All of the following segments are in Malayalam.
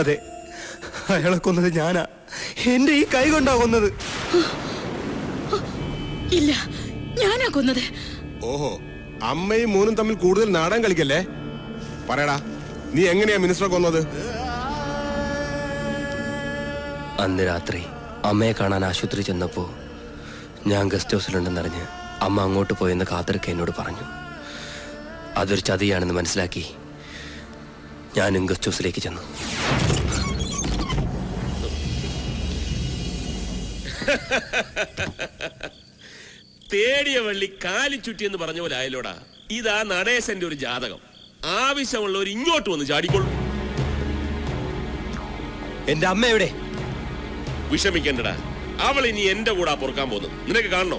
അതെ. അയാളെ കൊന്നത് ഞാനാ. എന്റെ ഈ കൈ കൊണ്ടാ കൊന്നത്. ഇല്ല ഞാനാ കൊന്നത്. ഓഹോ അമ്മയും മൂന്നും തമ്മിൽ കൂടുതൽ നാടൻ കളിക്കല്ലേ? പറയടാ നീ എങ്ങനെയാ മിനിസ്റ്ററെ കൊന്നത്? അന്ന് രാത്രി അമ്മയെ കാണാൻ ആശുപത്രി ചെന്നപ്പോൾ ഞാൻ ഗസ്റ്റ് ഹൗസിലുണ്ടെന്നറിഞ്ഞ് അമ്മ അങ്ങോട്ട് പോയെന്ന് കാത്തിരിക്ക എന്നോട് പറഞ്ഞു. അതൊരു ചതിയാണെന്ന് മനസ്സിലാക്കി ഞാനും ഗസ്റ്റ് ഹൗസിലേക്ക് ചെന്നു. തേടിയ വള്ളി കാലി ചുറ്റി എന്ന് പറഞ്ഞ പോലെ ആയല്ലോടാ. ഇതാ നടേശന്റെ ഒരു ജാതകം. ആവശ്യമുള്ളവർ ഇങ്ങോട്ട് വന്ന് ചാടിക്കൊള്ളു എന്റെ അമ്മ എവിടെ? വിഷമിക്കണ്ടടാ. അവൾ ഇനി എന്റെ കൂടെ പൊറുക്കാൻ പോകുന്നു. നിനക്ക് കാണണോ?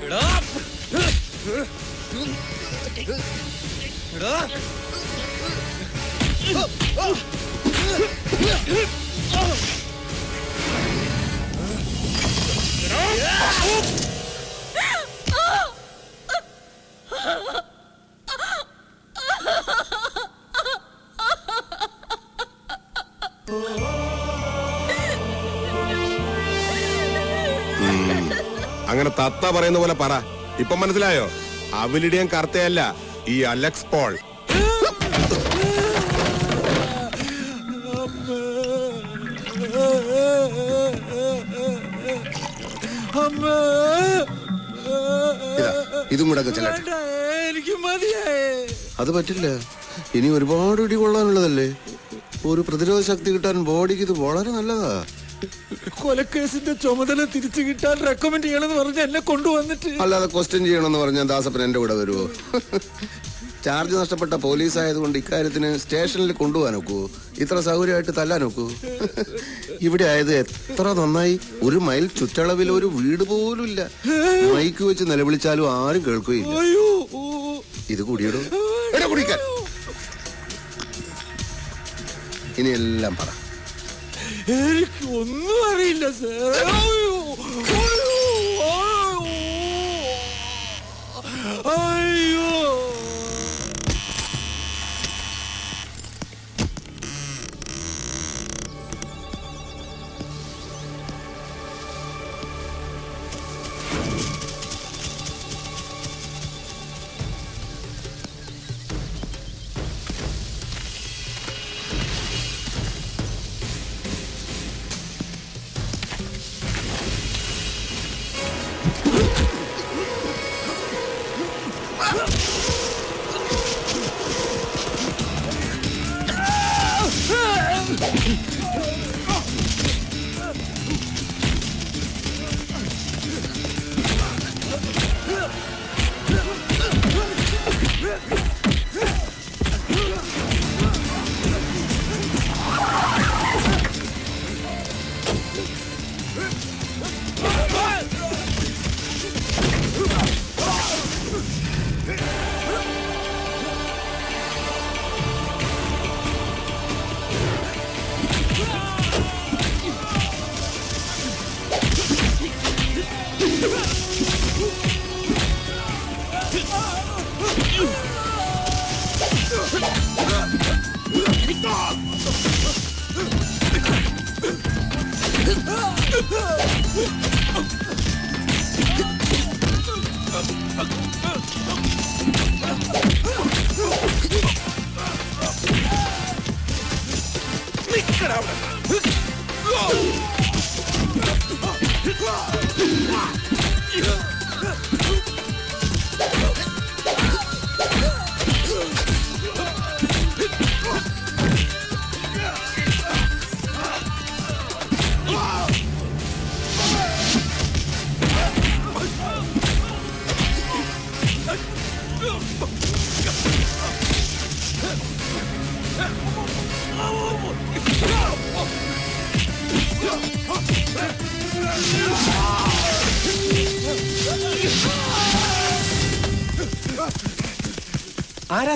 അങ്ങനെ തത്ത പറയുന്ന പോലെ പറ. ഇപ്പൊ മനസ്സിലായോ? അവലിടിയും കർത്തയല്ല ഈ അലക്സ് പോൾ. ഇതാ, കൂടെ എനിക്ക് മതിയായേ. അത് പറ്റില്ല. ഇനി ഒരുപാട് ഇടി കൊള്ളാനുള്ളതല്ലേ? ഒരു പ്രതിരോധ ശക്തി കിട്ടാൻ ബോഡിക്ക് ഇത് വളരെ നല്ലതാ. കൊലക്കേസിന്റെ ചുമതല തിരിച്ചു കിട്ടാൻ റെക്കമെൻഡ് ചെയ്യണമെന്ന് പറഞ്ഞ് എന്നെ കൊണ്ടുവന്നിട്ട്. അല്ലാതെ ക്വസ്റ്റ്യൻ ചെയ്യണമെന്ന് പറഞ്ഞാൽ ദാസപ്പൻ എന്റെ കൂടെ വരുമോ ചാർജ് നഷ്ടപ്പെട്ട പോലീസ് ആയതുകൊണ്ട് ഇക്കാര്യത്തിന് സ്റ്റേഷനിൽ കൊണ്ടുപോകാൻ നോക്കൂ ഇത്ര സൗകര്യമായിട്ട് തല്ലാൻ നോക്കൂ ഇവിടെ ആയത് എത്ര നന്നായി. ഒരു മൈൽ ചുറ്റളവിൽ ഒരു വീട് പോലും ഇല്ല. മൈക്ക് വെച്ച് നിലവിളിച്ചാലും ആരും കേൾക്കുകയില്ല. ഇത് കുടിയിടൂ. കുടിക്കാൻ. ഇനി എല്ലാം പറ. എനിക്ക് ഒന്നും അറിയില്ല സാർ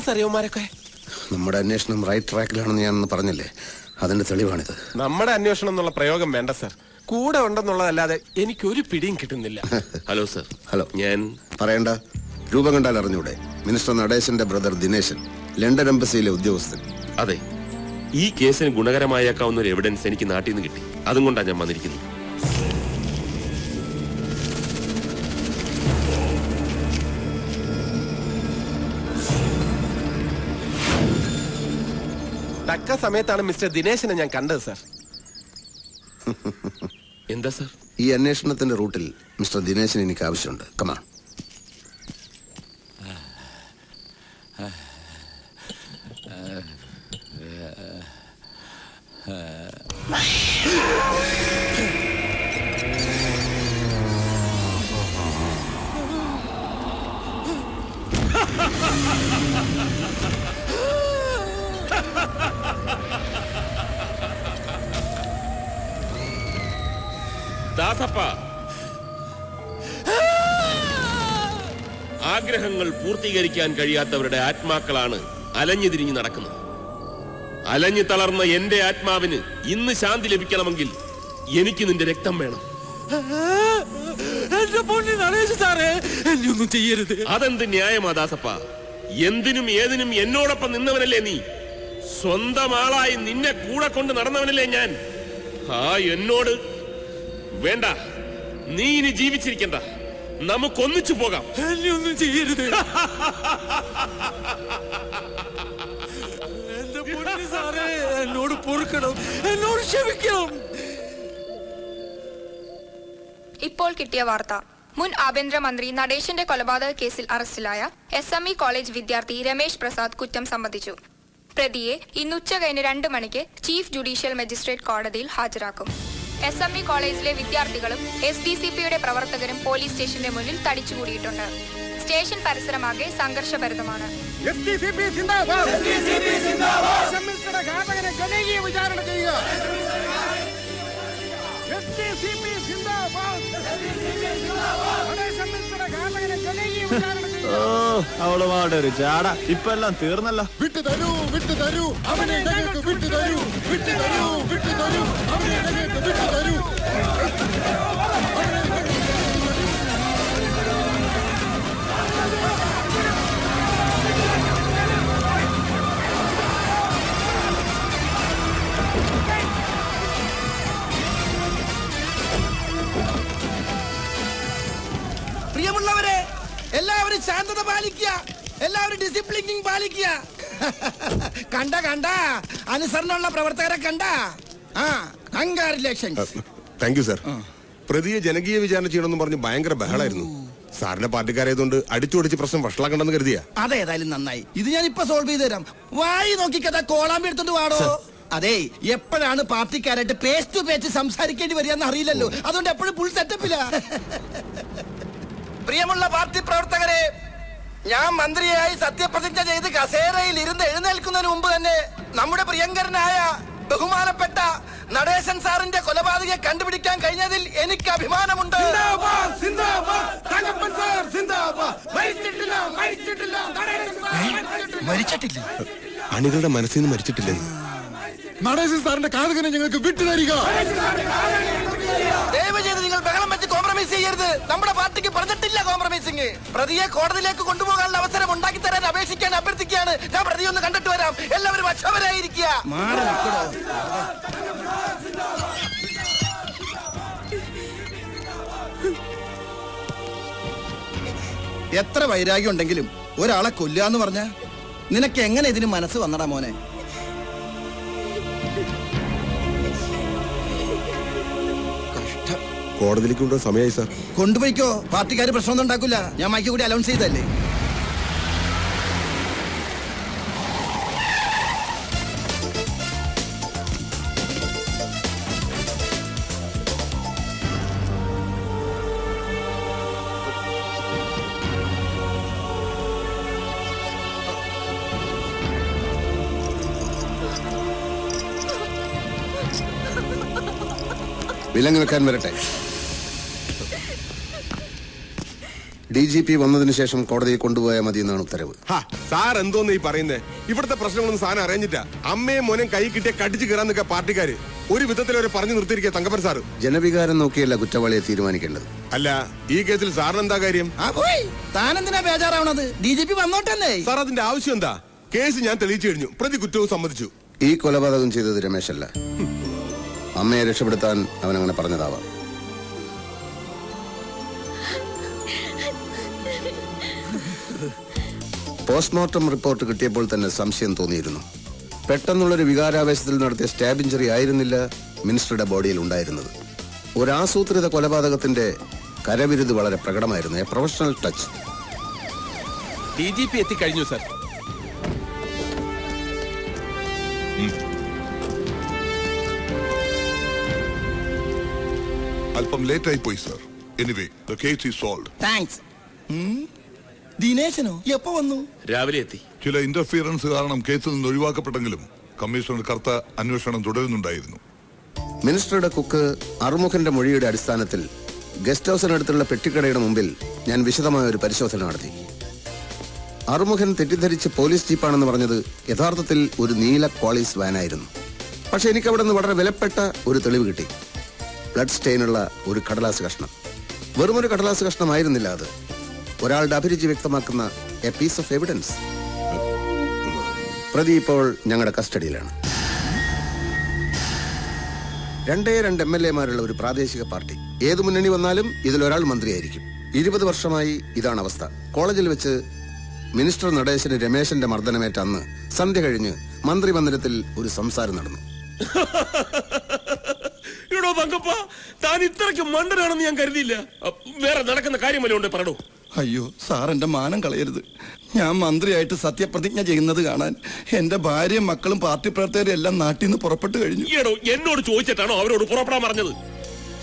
അയ്യോ അയ്യോ അയ്യോ അയ്യോ ആരാ സാർ യവന്മാരൊക്കെ നമ്മുടെ അന്വേഷണം റൈറ്റ് ട്രാക്കിലാണെന്ന് ഞാൻ പറഞ്ഞില്ലേ? അതിന്റെ തെളിവാണിത്. നമ്മുടെ അന്വേഷണം എന്നുള്ള പ്രയോഗം വേണ്ട സർ കൂടെ ഉണ്ടെന്നുള്ളതല്ലാതെ എനിക്ക് ഒരു പിടിയും കിട്ടുന്നില്ല. ഹലോ സർ ഹലോ ഞാൻ പറയണ്ട. രൂപം കണ്ടാൽ അറിഞ്ഞൂടെ. മിനിസ്റ്റർ നടേശന്റെ ബ്രദർ ദിനേശൻ ലണ്ടൻ എംബസിയിലെ ഉദ്യോഗസ്ഥൻ. അതെ. ഈ കേസിന് ഗുണകരമായേക്കാവുന്ന ഒരു എവിഡൻസ് എനിക്ക് നാട്ടിൽ നിന്ന് കിട്ടി. അതും കൊണ്ടാണ് ഞാൻ വന്നിരിക്കുന്നത്. സമയത്താണ് മിസ്റ്റർ ദിനേശിനെ ഞാൻ കണ്ടത് സാർ. എന്താ സാർ? ഈ അന്വേഷണത്തിന്റെ റൂട്ടിൽ മിസ്റ്റർ ദിനേശിന് എനിക്ക് ആവശ്യമുണ്ട്. കമാ ദാസപ്പ. ആഗ്രഹങ്ങൾ പൂർത്തീകരിക്കാൻ കഴിയാത്തവരുടെ ആത്മാക്കളാണ് അലഞ്ഞു തിരിഞ്ഞു നടക്കുന്നത്. അലഞ്ഞു തളർന്ന എന്റെ ആത്മാവിന് ഇന്ന് ശാന്തി ലഭിക്കണമെങ്കിൽ എനിക്ക് നിന്റെ രക്തം വേണം. എന്റെ പൊന്നി നടേശ് സാറേ എന്നെ ഒന്നും ചെയ്യരുത്. അതെന്ത് ന്യായമാ ദാസപ്പ? എന്തിനും ഏതിനും എന്നോടൊപ്പം നിന്നവനല്ലേ നീ? സ്വന്തം ആളായി നിന്നെ കൂടെ കൊണ്ട് നടന്നവനല്ലേ ഞാൻ? ആ എന്നോട് വേണ്ട. നീ ഇനി ജീവിച്ചിരിക്കണ്ട. നമുക്കൊന്നിച്ചു പോകാം. എന്നെ ഒന്നും ചെയ്യരുത്. എന്റെ പൊന്നി സാറേ എന്നോട് പൊറുക്കണം. എന്നോട് ക്ഷമിക്കണം. ഇപ്പോൾ കിട്ടിയ വാർത്ത. മുൻ ആഭ്യന്തരമന്ത്രി നടേശന്റെ കൊലപാതക കേസിൽ അറസ്റ്റിലായ എസ് എം ഇ കോളേജ് വിദ്യാർത്ഥി രമേശ് പ്രസാദ് കുറ്റം സമ്മതിച്ചു. പ്രതിയെ ഇന്ന് ഉച്ച കഴിഞ്ഞ് രണ്ട് മണിക്ക് ചീഫ് ജുഡീഷ്യൽ മജിസ്ട്രേറ്റ് കോടതിയിൽ ഹാജരാക്കും. എസ് എം ഇ കോളേജിലെ വിദ്യാർത്ഥികളും എസ് ഡി സി പിയുടെ പ്രവർത്തകരും പോലീസ് സ്റ്റേഷന്റെ മുന്നിൽ തടിച്ചുകൂടിയിട്ടുണ്ട്. സ്റ്റേഷൻ പരിസരമാകെ സംഘർഷഭരിതമാണ്. അവളുമാരുടെ ഒരു ചാട. എല്ലാം തീർന്നല്ലോ. വിട്ടു തരൂ വിട്ടു തരൂ. അവനെ വിട്ടു തരൂ വിട്ടു തരൂ. എല്ലാവരും ശാന്തത പാലിക്കുക. എല്ലാവരും ഡിസിപ്ലിനിങ് പാലിക്കുക. കണ്ട കണ്ട. അനുസരണമുള്ള പ്രവർത്തകരെ കണ്ട. ആ കൺഗ്രാറ്റുലേഷൻസ് താങ്ക് യു സർ പ്രതിയെ ജനകീയ വിചാരണ ചെയ്യണമെന്ന് പറഞ്ഞ് ഭയങ്കര ബഹളായിരുന്നു. സാറിന്റെ പാർട്ടിക്കാരായതുകൊണ്ട് അടിച്ചുപൊടിച്ച് പ്രശ്നം വഷളാക്കണ്ടെന്ന് കരുതിയാ? അതേതായാലും നന്നായി. ഇത് ഞാൻ ഇപ്പൊ സോൾവ് ചെയ്ത് തരാം. വായി നോക്കിക്കഥ കോളാമ്പി എടുത്തോണ്ട് വാടോ. അതെ എപ്പോഴാണ് പാർട്ടിക്കാരായിട്ട് പേസ്റ്റ് ടു പേസ്റ്റ് സംസാരിക്കേണ്ടി വരികയെന്ന് അറിയില്ലല്ലോ. അതുകൊണ്ട് എപ്പോഴും ഫുൾ സെറ്റപ്പില്ല പ്രിയമുള്ള പാർട്ടി പ്രവർത്തകരെ ഞാൻ മന്ത്രിയായി സത്യപ്രതിജ്ഞ ചെയ്ത് കസേരയിൽ ഇരുന്ന് എഴുന്നേൽക്കുന്നതിന് മുമ്പ് തന്നെ നമ്മുടെ പ്രിയങ്കരനായ ബഹുമാനപ്പെട്ട നടേശൻ സാറിന്റെ കൊലപാതകയെ കണ്ടുപിടിക്കാൻ കഴിഞ്ഞതിൽ എനിക്ക് അഭിമാനമുണ്ട്. മരിച്ചിട്ടില്ല അണികളുടെ മനസ്സിൽ നിന്ന് മരിച്ചിട്ടില്ലേ? നടേശൻ സാറിന്റെ കാതകനെ ഞങ്ങൾക്ക് വിട്ടു തരിക ദയവ് ചെയ്ത് നിങ്ങൾ ബഹളം കോംപ്രമൈസ് ചെയ്യരുത്. നമ്മുടെ പാർട്ടിക്ക് പറഞ്ഞിട്ടില്ല കോംപ്രമൈസിങ് പ്രതിയെ കോടതിയിലേക്ക് കൊണ്ടുപോകാനുള്ള അവസരം ഉണ്ടാക്കി തരാൻ അപേക്ഷിക്കാൻ അഭ്യർത്ഥിക്കുകയാണ്. ഞാൻ പ്രതിയെ ഒന്ന് കണ്ടിട്ട് വരാം. എല്ലാവരും അക്ഷമരായിരിക്കുക. എത്ര വൈരാഗ്യം ഉണ്ടെങ്കിലും ഒരാളെ കൊല്ലുക എന്ന് പറഞ്ഞ നിനക്ക് എങ്ങനെ ഇതിന് മനസ്സ് വന്നടാ മോനെ? കോടതിയിലേക്ക് കൊണ്ടുപോകാൻ സമയമായി സാർ. കൊണ്ടുപോയിക്കോ. പാർട്ടിക്കാർ പ്രശ്നമൊന്നും ഉണ്ടാക്കില്ല ഞാൻ മൈക്ക് കൂടി അലൗൺസ് ചെയ്തല്ലേ വിലങ്ങ് വെക്കാൻ വരട്ടെ. ഡി ജി പി വന്നതിന് ശേഷം കോടതിയിൽ കൊണ്ടുപോയാൽ മതി എന്നാണ് ഉത്തരവ്. ഹാ സാർ എന്തോന്ന് ഈ പറയുന്നേ? ഇവിടുത്തെ പ്രശ്നങ്ങളൊന്നും സാധനം അറിഞ്ഞിട്ടാ അമ്മയും മോനും കൈ കിട്ടിയ കടിച്ചു കയറാൻ നിൽക്കുക പാർട്ടിക്കാര്. ഒരു വിധത്തിൽ അവരെ പറഞ്ഞു നിർത്തിയിരിക്കുക തങ്കപ്പൻ സാർ ജനവികാരം നോക്കിയല്ല കുറ്റവാളിയെ തീരുമാനിക്കേണ്ടത്. അല്ല ഈ കേസിൽ സാറിന് എന്താ കാര്യം? ആ പോയി താനെന്തിനാ ബേജാറാവണത്? ഡി ജി പി വന്നോട്ടെന്നേ. സാർ അതിന്റെ ആവശ്യം എന്താ? കേസ് ഞാൻ തെളിയിച്ചു കഴിഞ്ഞു. പ്രതി കുറ്റവും സമ്മതിച്ചു. ഈ കൊലപാതകം ചെയ്തത് രമേശല്ല. അമ്മയെ രക്ഷപ്പെടുത്താൻ അവൻ അങ്ങനെ പറഞ്ഞതാവാം. പോസ്റ്റ്മോർട്ടം റിപ്പോർട്ട് കിട്ടിയപ്പോൾ തന്നെ സംശയം തോന്നിയിരുന്നു. പെട്ടെന്നുള്ളൊരു വികാരാവേശത്തിൽ നടത്തിയ സ്റ്റാബ് ഇഞ്ചറി ആയിരുന്നില്ല മിനിസ്റ്ററുടെ ബോഡിയിൽ ഉണ്ടായിരുന്നത്. ഒരു ആസൂത്രിത കൊലപാതകത്തിന്റെ കരവിരുത് വളരെ പ്രകടമായിരുന്നു. A professional touch. D G P എത്തിക്കഴിഞ്ഞു സർ. അല്പം ലേറ്റ് ആയി പോയി sir. Anyway the case is solve thanks ദിനേശനോ? എപ്പോ വന്നു? രാവിലെ എത്തി. ചില ഇന്റർഫിയറൻസ് കാരണം കേസിൽ നിന്ന് ഒഴിവാക്കപ്പെട്ടെങ്കിലും കമ്മീഷണർ കർത്ത അന്വേഷണം തുടരുന്നുണ്ടായിരുന്നു. മിനിസ്റ്ററുടെ കുക്ക് അറുമുഖന്റെ മൊഴിയുടെ അടിസ്ഥാനത്തിൽ ഗസ്റ്റ് ഹൗസിനടുത്തുള്ള പെട്ടിക്കടയുടെ മുമ്പിൽ ഞാൻ വിശദമായ ഒരു പരിശോധന നടത്തി. അറുമുഖൻ തെറ്റിദ്ധരിച്ച് പോലീസ് ജീപ്പാണെന്ന് പറഞ്ഞത് യഥാർത്ഥത്തിൽ ഒരു നീല കോളീസ് വാനായിരുന്നു. പക്ഷെ എനിക്ക് അവിടെ നിന്ന് വളരെ വിലപ്പെട്ട ഒരു തെളിവ് കിട്ടി. ബ്ലഡ് സ്റ്റെയിനുള്ള ഒരു കടലാസ് കഷ്ണം. വെറുമൊരു കടലാസ് കഷ്ണമായിരുന്നില്ല അത്. ഒരാളുടെ അഭിരുചി വ്യക്തമാക്കുന്ന എ പീസ് ഓഫ് എവിഡൻസ് പ്രതി ഇപ്പോൾ ഞങ്ങളുടെ കസ്റ്റഡിയിലാണ്. രണ്ടേ രണ്ട് എം എൽ എമാരുള്ള ഒരു പ്രാദേശിക പാർട്ടി. ഏത് മുന്നണി വന്നാലും ഇതിലൊരാൾ മന്ത്രിയായിരിക്കും. ഇരുപത് വർഷമായി ഇതാണ് അവസ്ഥ. കോളേജിൽ വെച്ച് മിനിസ്റ്റർ നടേശന് രമേശന്റെ മർദ്ദനമേറ്റ അന്ന് സന്ധ്യ കഴിഞ്ഞ് മന്ത്രിമന്ദിരത്തിൽ ഒരു സംസാരം നടന്നു. എടോ ഇത്രയ്ക്ക് മണ്ടനാണെന്ന് ഞാൻ കരുതിയില്ല. വേറെ നടക്കുന്ന കാര്യം വല്ലതുകൊണ്ട് പറടോ. അയ്യോ സാർ എന്റെ മാനം കളയരുത്. ഞാൻ മന്ത്രിയായിട്ട് സത്യപ്രതിജ്ഞ ചെയ്യുന്നത് കാണാൻ എന്റെ ഭാര്യയും മക്കളും പാർട്ടി പ്രവർത്തകരും എല്ലാം നാട്ടിൽ നിന്ന് പുറപ്പെട്ടു കഴിഞ്ഞു. എന്നോട് ചോദിച്ചിട്ടാണോ അവരോട് പുറപ്പെടാൻ പറഞ്ഞത്?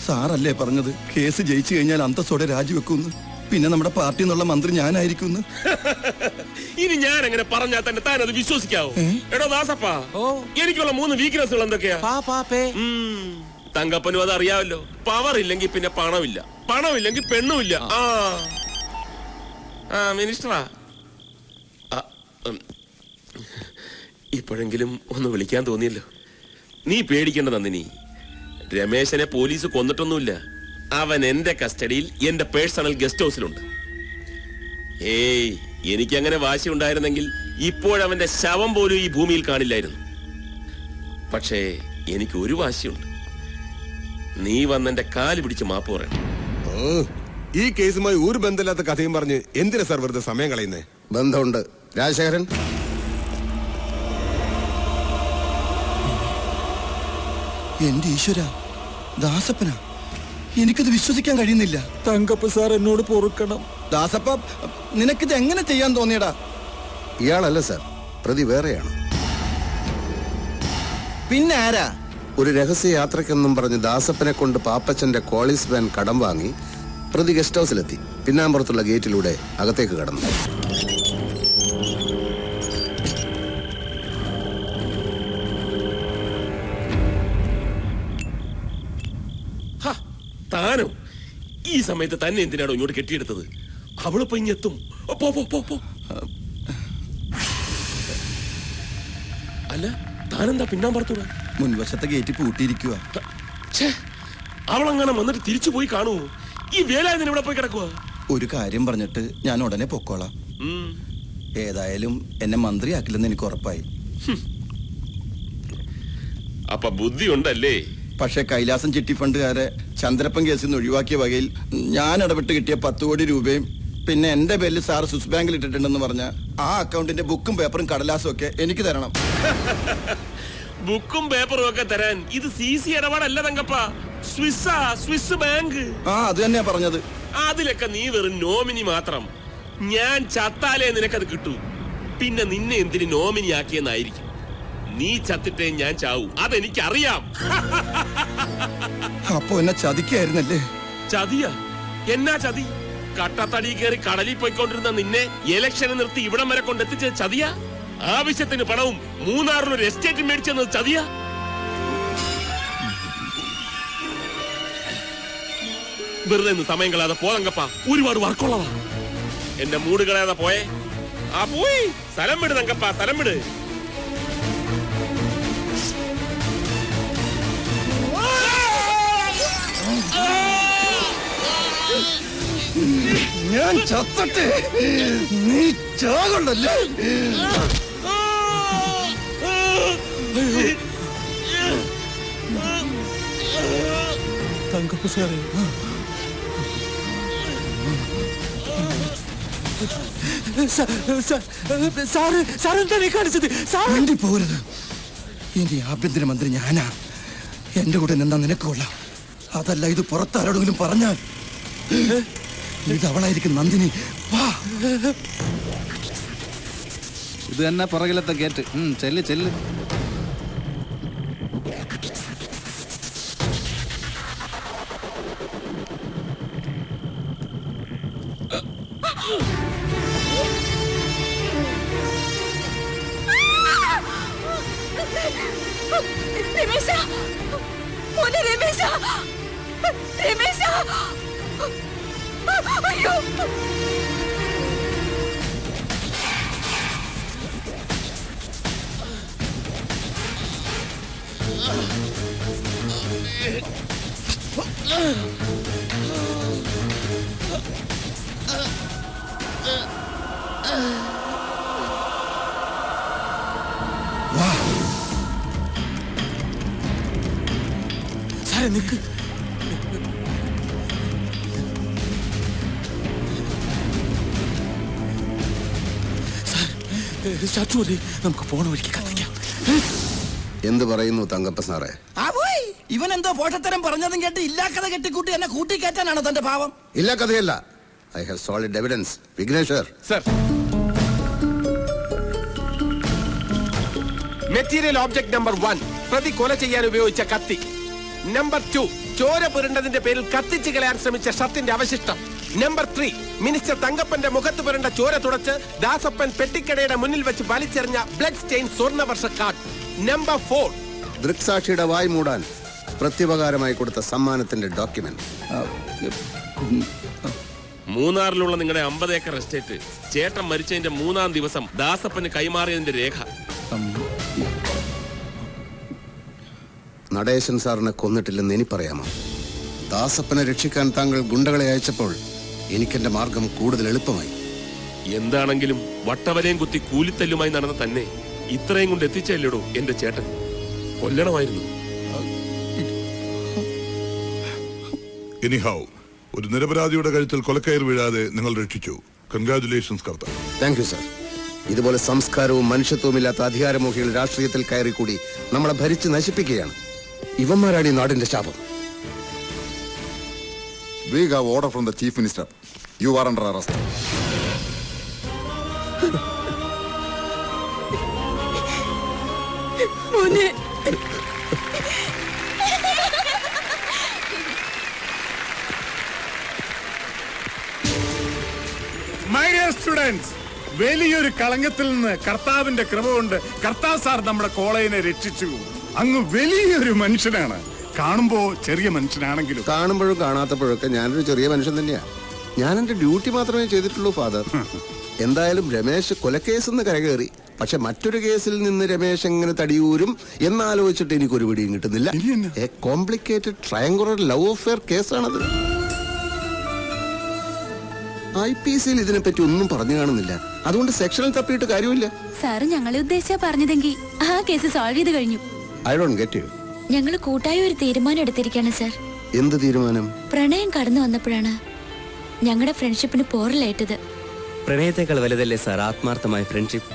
സാറല്ലേ പറഞ്ഞത്? കേസ് ജയിച്ചു കഴിഞ്ഞാൽ അന്തസ്സോടെ രാജിവെക്കുമെന്ന് പിന്നെ നമ്മുടെ പാർട്ടി എന്നുള്ള മന്ത്രി ഞാനായിരിക്കുന്നു. ഇനി ഞാൻ അങ്ങനെ പറഞ്ഞാൽ തന്നെ താൻ അത് വിശ്വസിക്കാവോ എടോ ദാസപ്പാ എനിക്കുള്ള മൂന്ന് വീക്ക്നെസ്സുകൾ എന്തൊക്കെയാ? തങ്കപ്പനും അത് അറിയാമല്ലോ പവർ ഇല്ലെങ്കിൽ പിന്നെ പണമില്ല. പണമില്ലെങ്കിൽ പെണ്ണുമില്ല. ആ. ആ മിനിസ്റ്ററാ. ഇപ്പോഴെങ്കിലും ഒന്ന് വിളിക്കാൻ തോന്നിയല്ലോ. നീ പേടിക്കേണ്ട നന്ദിനി. രമേശനെ പോലീസ് കൊന്നിട്ടൊന്നുമില്ല. അവൻ എന്റെ കസ്റ്റഡിയിൽ എന്റെ പേഴ്സണൽ ഗസ്റ്റ് ഹൗസിലുണ്ട്. ഏയ് എനിക്കങ്ങനെ വാശി ഉണ്ടായിരുന്നെങ്കിൽ ഇപ്പോഴവന്റെ ശവം പോലും ഈ ഭൂമിയിൽ കാണില്ലായിരുന്നു. പക്ഷേ എനിക്ക് ഒരു വാശിയുണ്ട്. നീ വന്നെന്റെ കാൽ പിടിച്ച് മാപ്പ് പറയണം. ഈ കേസുമായി ഒരു ബന്ധമില്ലാത്ത കഥയും പറഞ്ഞ് എന്തിനാ സാർ വെറുതെ സമയം കളയുന്നേ? ബന്ധമുണ്ട്. രാജശേഖരൻ? എന്റെ ഈശ്വര ദാസപ്പന. എനിക്കത് വിശ്വസിക്കാൻ കഴിയുന്നില്ല. തങ്കപ്പ സാർ എന്നോട് പൊറുക്കണം. ദാസപ്പ നിനക്കിത് എങ്ങനെ ചെയ്യാൻ തോന്നിയടാ? ഇയാളല്ല സാർ. പ്രതി വേറെയാണ്. പിന്നെ ആരാ? ഒരു രഹസ്യ യാത്രക്കെന്നും പറഞ്ഞ് ദാസപ്പനെ കൊണ്ട് പാപ്പച്ചന്റെ കോളീസ് വാൻ കടം വാങ്ങി പ്രതി ഗസ്റ്റ് ഹൗസിലെത്തി. പിന്നാമ്പുറത്തുള്ള ഗേറ്റിലൂടെ അകത്തേക്ക് കടന്നു. ഹ, താനോ? ഈ സമയത്ത് തന്നെ എന്തിനാണോ ഇങ്ങോട്ട് കെട്ടിയെടുത്തത്? അവളിപ്പോ ഇങ്ങെത്തും. പോ പോ പോ പോ. അല്ല താനെന്താ പിന്നാമ്പറത്തൂടാ? മുൻവശത്തെ ഗേറ്റ് പൂട്ടിയിരിക്കുക അവളങ്ങനെ വന്നിട്ട് തിരിച്ചു പോയി കാണുമോ ഈ വേലായുധൻ ഇവിടെ പോയി കിടക്കുക ഒരു കാര്യം പറഞ്ഞിട്ട് ഞാൻ ഉടനെ പൊക്കോളാം. ഏതായാലും എന്നെ മന്ത്രിയാക്കില്ലെന്ന് എനിക്ക് ഉറപ്പായി. അപ്പൊ ബുദ്ധി ഉണ്ടല്ലേ? പക്ഷെ കൈലാസം ചിട്ടി ഫണ്ടുകാരെ ചന്ദ്രപ്പൻ കേസിൽ നിന്ന് ഒഴിവാക്കിയ വകയിൽ ഞാൻ ഇടപെട്ട് കിട്ടിയ പത്ത് കോടി രൂപയും പിന്നെ എന്റെ പേരിൽ സാർ സ്വിസ് ബാങ്കിൽ ഇട്ടിട്ടുണ്ടെന്ന് പറഞ്ഞ ആ അക്കൗണ്ടിന്റെ ബുക്കും പേപ്പറും കടലാസും ഒക്കെ എനിക്ക് തരണം. ബുക്കും പേപ്പറും ഒക്കെ തരാൻ ഇത് സി സി ഇടപാടല്ല തങ്കപ്പ. സ്വിസ്സാ സ്വിസ് ബാങ്ക്. ആ അത് തന്നെയാ പറഞ്ഞത്. അതിലൊക്കെ നീ വെറും നോമിനി മാത്രം. ഞാൻ ചത്താലേ നിനക്കത് കിട്ടൂ. പിന്നെ നിന്നെ എന്തിന് നോമിനി ആക്കിയെന്നായിരിക്കും. നീ ചത്തിട്ടേ ഞാൻ ചാവൂ. അതെനിക്കറിയാം. അപ്പൊ എന്നെ ചതിക്കായിരുന്നല്ലേ? ചതിയ? എന്നാ ചതി? കട്ടത്തടി കയറി കടലിൽ പോയിക്കൊണ്ടിരുന്ന നിന്നെ ഇലക്ഷന് നിർത്തി ഇവിടം വരെ കൊണ്ടെത്തിച്ചത് ചതിയ? ആവശ്യത്തിന് പണവും മൂന്നാറിലൊരു എസ്റ്റേറ്റ് മേടിച്ചെന്നത് ചതിയ? വെറുതെ നിന്ന് സമയം കളയാതെ പോതങ്കപ്പ ഒരുപാട് വർക്കുള്ളതാ. എന്റെ മൂട് കളയാതെ പോയേ. ആ പോയി. സ്ഥലം വിട് തങ്കപ്പാ സ്ഥലം വിട്. ഞാൻ ചത്തട്ടെ. നീ ചാകണ്ടല്ലേ? തങ്കപ്പ സാറേ സാറ് സാറെന്താണ് ഈ കാണിച്ചത്? സാർ വേണ്ടി പോകരുത്. ഇനി ആഭ്യന്തരമന്ത്രി ഞാനാ. എന്റെ കൂടെ നിന്നാ നിനക്ക് കൊള്ളാം. അതല്ല ഇത് പുറത്താരോടെങ്കിലും പറഞ്ഞാൽ. ഇത് അവളായിരിക്കും നന്ദിനി. വാ. ഇത് തന്നെ പുറകിലത്തെ ഗേറ്റ് ചെല്ല് ചെല്ല്. 你们下我的脸面下你们下哎呦。നിക്ക്. മതി. നമുക്ക് പോണ വഴിക്ക് കത്തിക്കാം. എന്ത് പറയുന്നു തങ്കപ്പ സാറേ? ആ പോയി ഇവൻ എന്തോ പോഷത്തരം പറഞ്ഞതും കേട്ട് ഇല്ലാ കഥ കെട്ടിക്കൂട്ടി എന്നെ കൂട്ടിക്കയറ്റാനാണോ തന്റെ ഭാവം ഇല്ല കഥയല്ല I have solid evidence Vigneshwar. Sir. Material object number one പ്രതി കൊല ചെയ്യാൻ ഉപയോഗിച്ച കത്തി. നമ്പർ ടു ചോര പുരണ്ടതിന്റെ പേരിൽ കത്തിച്ചു കളയാൻ ശ്രമിച്ച ഷത്തിന്റെ അവശിഷ്ടം. നമ്പർ ത്രീ മിനിസ്റ്റർ തങ്കപ്പന്റെ മുഖത്ത് പുരണ്ട ചോര തുടച്ച് ദാസപ്പൻ പെട്ടിക്കടയുടെ മുന്നിൽ വെച്ച് വലിച്ചെറിഞ്ഞ blood stain Swarnavarsha card number four ദൃക്സാക്ഷിയുടെ വായ് മൂടാൻ പ്രത്യുപകാരമായി കൊടുത്ത സമ്മാനത്തിന്റെ ഡോക്യുമെന്റ് മൂന്നാറിലുള്ള നിങ്ങളുടെ അമ്പത് ഏക്കർ എസ്റ്റേറ്റ് ചേട്ടൻ മരിച്ചതിന്റെ മൂന്നാം ദിവസം ദാസപ്പന് കൈമാറിയതിന്റെ രേഖ. നടേശൻ സാറിനെ കൊന്നിട്ടില്ലെന്ന് ഇനി പറയാമോ? ദാസപ്പനെ രക്ഷിക്കാൻ താങ്കൾ ഗുണ്ടകളെ അയച്ചപ്പോൾ എനിക്കെന്റെ മാർഗം കൂടുതൽ എളുപ്പമായി. എന്താണെങ്കിലും വട്ടവരെയും കുത്തി കൂലിത്തല്ലുമായി നടന്ന തന്നെ ഇത്രയും കൊണ്ട് എത്തിച്ചല്ലേടോ എന്റെ ചേട്ടൻ? കൊല്ലണമായിരുന്നു. എനിഹാവ് ഒരു നിരപരാധിയുടെ കഴുത്തിൽ കൊലക്കയർ വീഴാതെ നിങ്ങൾ രക്ഷിച്ചു. Congratulations Kartha thank you sir ഇതുപോലെ സംസ്കാരവും മനുഷ്യത്വവും ഇല്ലാത്ത അധികാരമോഹികൾ രാഷ്ട്രീയത്തിൽ കയറി കൂടി നമ്മളെ ഭരിച്ച് നശിപ്പിക്കുകയാണ്. ഇവന്മാരാണ് ഈ നാടിന്റെ ശാപം We have order from the Chief Minister. You are under arrest. മോനെ മൈ ഡിയർ സ്റ്റുഡൻസ് വലിയൊരു കളങ്കത്തിൽ നിന്ന് കർത്താവിന്റെ കൃപ കൊണ്ട് കർത്താവ് സാർ നമ്മുടെ കോളേജിനെ രക്ഷിച്ചു അങ്ങ് വലിയൊരു മനുഷ്യനാണ്. കാണുമ്പോ ചെറിയ മനുഷ്യനാണെങ്കിലും. കാണുമ്പോഴും കാണാത്തപ്പോഴൊക്കെ ഞാനൊരു ചെറിയ മനുഷ്യൻ തന്നെയാ. ഞാൻ എന്റെ ഡ്യൂട്ടി മാത്രമേ ചെയ്തിട്ടുള്ളൂ ഫാദർ. എന്തായാലും രമേശ് കൊലക്കേസ് എന്ന് കരകയറി. പക്ഷെ മറ്റൊരു കേസിൽ നിന്ന് രമേശ് എങ്ങനെ തടിയൂരും എന്നാലോചിച്ചിട്ട് എനിക്കൊരു പിടിയും കിട്ടുന്നില്ല. A complicated triangular love affair കേസാണത്. I P സിയിൽ ഇതിനെപ്പറ്റി ഒന്നും പറഞ്ഞു കാണുന്നില്ല. അതുകൊണ്ട് സെക്ഷനിൽ തപ്പിയിട്ട് കാര്യമില്ല. സാറ് ഞങ്ങളെ ഉദ്ദേശിച്ചാ പറഞ്ഞതെങ്കിൽ ആ കേസ് സോൾവ് ചെയ്ത് കഴിഞ്ഞു. ഐ ഡോണ്ട് ഗെറ്റ് യു ഞങ്ങൾ കൂട്ടായ ഒരു തീരുമാനം എടുത്തിരിക്കുകയാണ് സർ എന്ത് തീരുമാനം? പ്രണയം കടന്നു വന്നപ്പോഴാണ് ഞങ്ങളുടെ ഫ്രണ്ട്ഷിപ്പിന് പോറലേറ്റത്. പ്രണയത്തെക്കാൾ വലുതല്ലേ സാർ ആത്മാർത്ഥമായ ഫ്രണ്ട്ഷിപ്പ്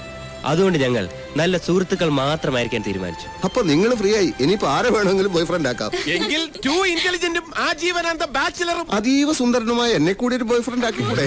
അതുകൊണ്ട് ഞങ്ങൾ നല്ല സുഹൃത്തുക്കൾ മാത്രമായിരിക്കാൻ തീരുമാനിച്ചു. അപ്പൊ നിങ്ങൾ ഫ്രീ ആയി ഇനിയിപ്പോ ആരെ വേണമെങ്കിലും ബോയ്ഫ്രണ്ട് ആക്കാം. എങ്കിൽ ടു ഇന്റലിജന്റും ആജീവനാന്ത ബാച്ചിലറും അതീവ സുന്ദരനുമായ എന്നെ കൂടി ഒരു ബോയ്ഫ്രണ്ട് ആക്കിക്കൂടെ?